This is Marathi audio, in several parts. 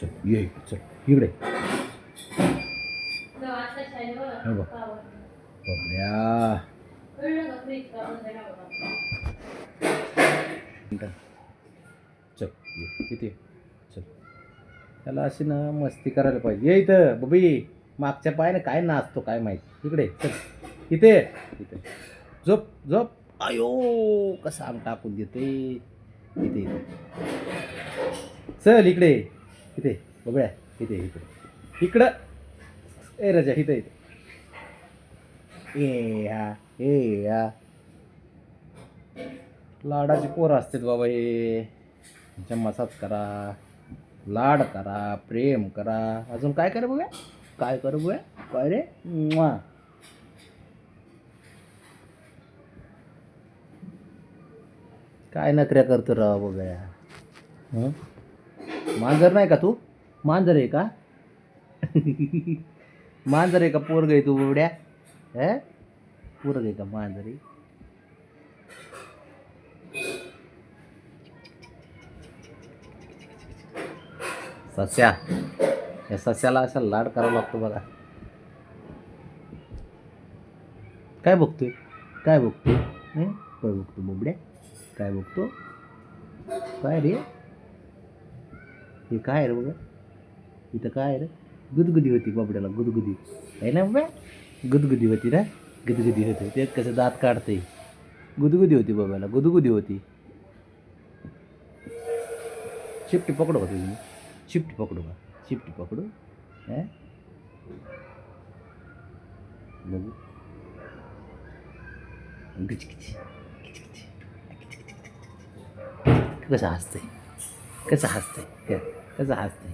चल ये चल इकडे. चल ये किती? चल. त्याला अशी ना मस्ती करायला पाहिजे. ये इथं बबी. मागच्या पायाने काय नाचतो काय माहिती. इकडे चल. इथे इथे. झोप झोप. आयो कसा आम टाकून देते. इथे इथे. चल इकडे. इथे बघूया. इथे इकडे. इकडं. ए रजा इथं इथे. ए हा ए हा. लाडाची पोरं असतात बाबा हे. त्यांच्या मसाज करा लाड करा प्रेम करा. अजून काय करा बघूया? काय करू बघूया? काय रे? वा काय नकऱ्या करतो राव बघूया? हं? मांजर नाही का तू? मांजर आहे का? मांजर आहे का पोरग आहे तू बबड्या हे? पोरग आहे का मांजर आहे? सस्या. या सस्याला असा लाड करावा लागतो बघा. काय बघतोय? काय बघतोय? काय बघतो बोबड्या काय बघतो? काय रे? हे काय रे बघा इथं काय रे? गुदगुदी होती बाबड्याला गुदगुदी. आहे ना बाबा? गुदगुदी होती ना? गुदगुदी होती. ते कसं दात काढते गुदगुदी होती बाबाला गुदगुदी होती. शिफ्ट पकडू का तुम्ही शिफ्ट पकडू का? शिफ्ट पकडू? हं? बघू. कसं हसतंय? कसं हसतंय? कसं हसतंय?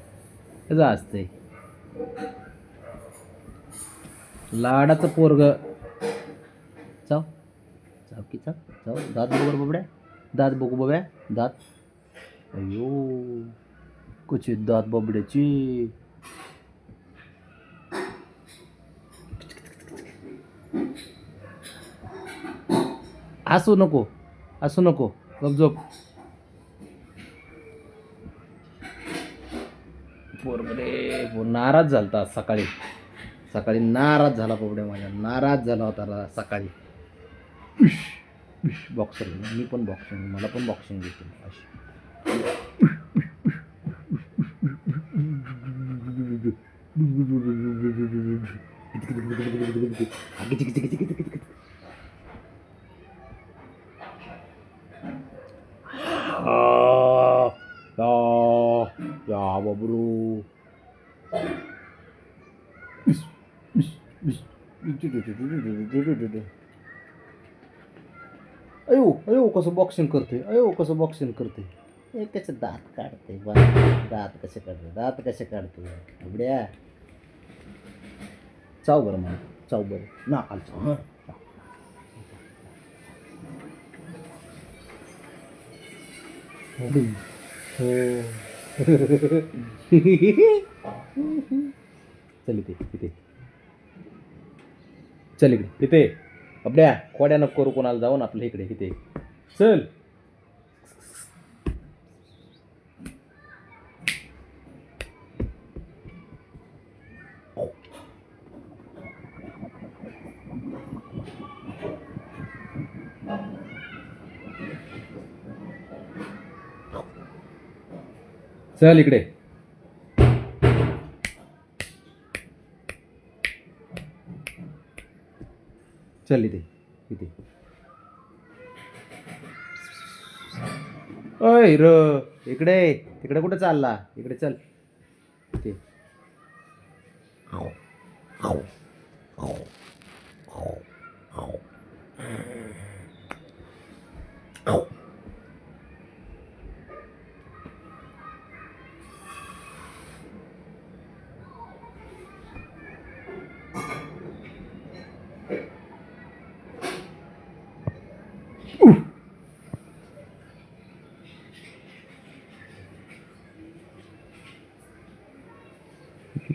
कसं हसतंय? लाडाचं पोरग. चाव. चाव की चाव. चाव. दात बघू बरं दात बघू बाब्या दात. अयो कुची दात बाबड्याची? हसू नको. असू नको. गपझोप पोरग रे पो- नाराज झालता आज सकाळी. सकाळी नाराज झाला पोपड्या माझ्या. नाराज झाला होता सकाळी. बॉक्सर मी पण बॉक्सिंग मला पण बॉक्सिंग घेते अशी. ya, ya babru. अयो अयो कसं बॉक्सिंग करते अयो कसं बॉक्सिंग करते. ए त्याचे दात काढते बा दात कसे काढते दात कसे काढते उघड्या चाव बरं मला चाव बरं. नाकाल चाव. हं. चल इथे इथे. चल इकडे इथे. अबड्या खोड्या नको करू कोणाला जाऊन आपल्या इकडे इथे. चल. चल इकडे. चल इथे इथे. अय र इकडे तिकडे कुठं चालला? इकडे चल. इथे.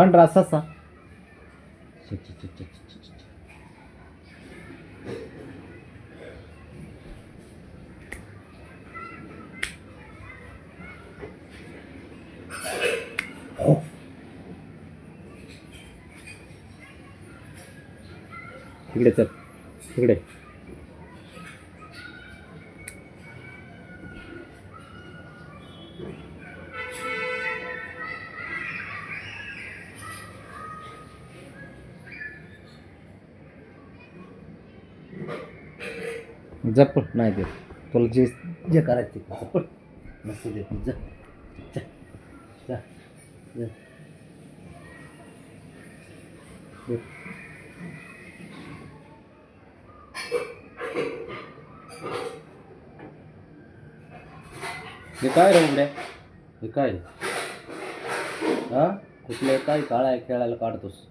पांढरा ससा छ, छ, छ, छ, छ, छ, छ. हो. इकडे चल इकडे जपट नाही देत. तुला जे जे करायचं ते नसू देत जा. हे काय रे हे काय? हा? कुठले काय? काळ्या खेळायला काढतोस.